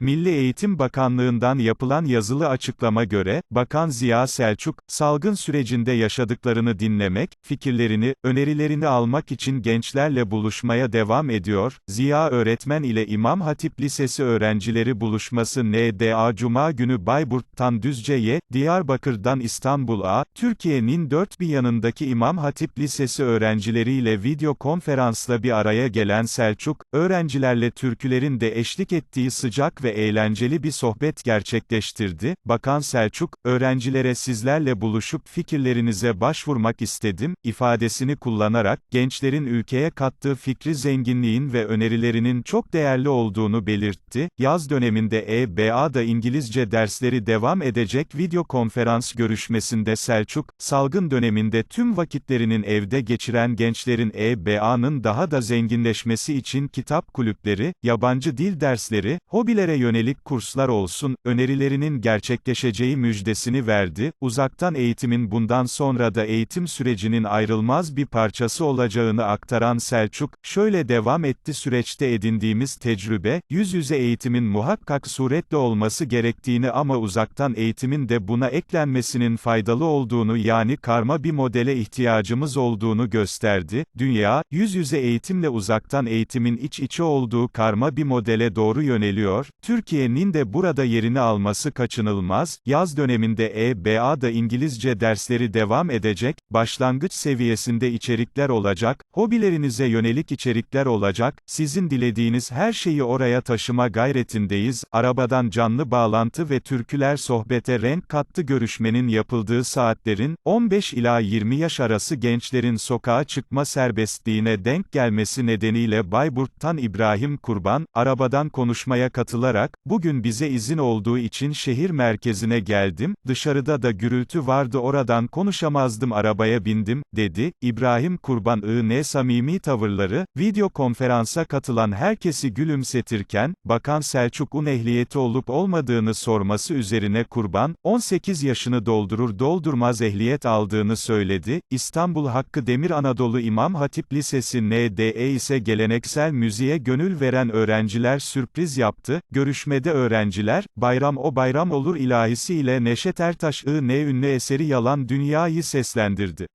Milli Eğitim Bakanlığı'ndan yapılan yazılı açıklama göre, Bakan Ziya Selçuk, salgın sürecinde yaşadıklarını dinlemek, fikirlerini, önerilerini almak için gençlerle buluşmaya devam ediyor. Ziya öğretmen ile İmam Hatip Lisesi öğrencileri buluşması NDA Cuma günü Bayburt'tan Düzce'ye, Diyarbakır'dan İstanbul'a, Türkiye'nin dört bir yanındaki İmam Hatip Lisesi öğrencileriyle video konferansla bir araya gelen Selçuk, öğrencilerle türkülerin de eşlik ettiği sıcak ve eğlenceli bir sohbet gerçekleştirdi. Bakan Selçuk, öğrencilere sizlerle buluşup fikirlerinize başvurmak istedim, ifadesini kullanarak, gençlerin ülkeye kattığı fikri zenginliğin ve önerilerinin çok değerli olduğunu belirtti. Yaz döneminde EBA'da İngilizce dersleri devam edecek video konferans görüşmesinde Selçuk, salgın döneminde tüm vakitlerinin evde geçiren gençlerin EBA'nın daha da zenginleşmesi için kitap kulüpleri, yabancı dil dersleri, hobilere yönelik kurslar olsun, önerilerinin gerçekleşeceği müjdesini verdi. Uzaktan eğitimin bundan sonra da eğitim sürecinin ayrılmaz bir parçası olacağını aktaran Selçuk, şöyle devam etti süreçte edindiğimiz tecrübe, yüz yüze eğitimin muhakkak suretle olması gerektiğini ama uzaktan eğitimin de buna eklenmesinin faydalı olduğunu yani karma bir modele ihtiyacımız olduğunu gösterdi. Dünya, yüz yüze eğitimle uzaktan eğitimin iç içe olduğu karma bir modele doğru yöneliyor. Türkiye'nin de burada yerini alması kaçınılmaz. Yaz döneminde EBA'da İngilizce dersleri devam edecek, başlangıç seviyesinde içerikler olacak, hobilerinize yönelik içerikler olacak, sizin dilediğiniz her şeyi oraya taşıma gayretindeyiz. Arabadan canlı bağlantı ve türküler sohbete renk kattı görüşmenin yapıldığı saatlerin, 15 ila 20 yaş arası gençlerin sokağa çıkma serbestliğine denk gelmesi nedeniyle Bayburt'tan İbrahim Kurban, arabadan konuşmaya katılarak, bugün bize izin olduğu için şehir merkezine geldim, dışarıda da gürültü vardı oradan konuşamazdım arabaya bindim, dedi. İbrahim Kurban ne samimi tavırları, video konferansa katılan herkesi gülümsetirken, Bakan Selçuk'un ehliyeti olup olmadığını sorması üzerine Kurban, 18 yaşını doldurur doldurmaz ehliyet aldığını söyledi. İstanbul Hakkı Demir Anadolu İmam Hatip Lisesi NDE ise geleneksel müziğe gönül veren öğrenciler sürpriz yaptı. Görüşmede öğrenciler, bayram o bayram olur ilahisi ile Neşet Ertaş ne ünlü eseri Yalan Dünya'yı seslendirdi.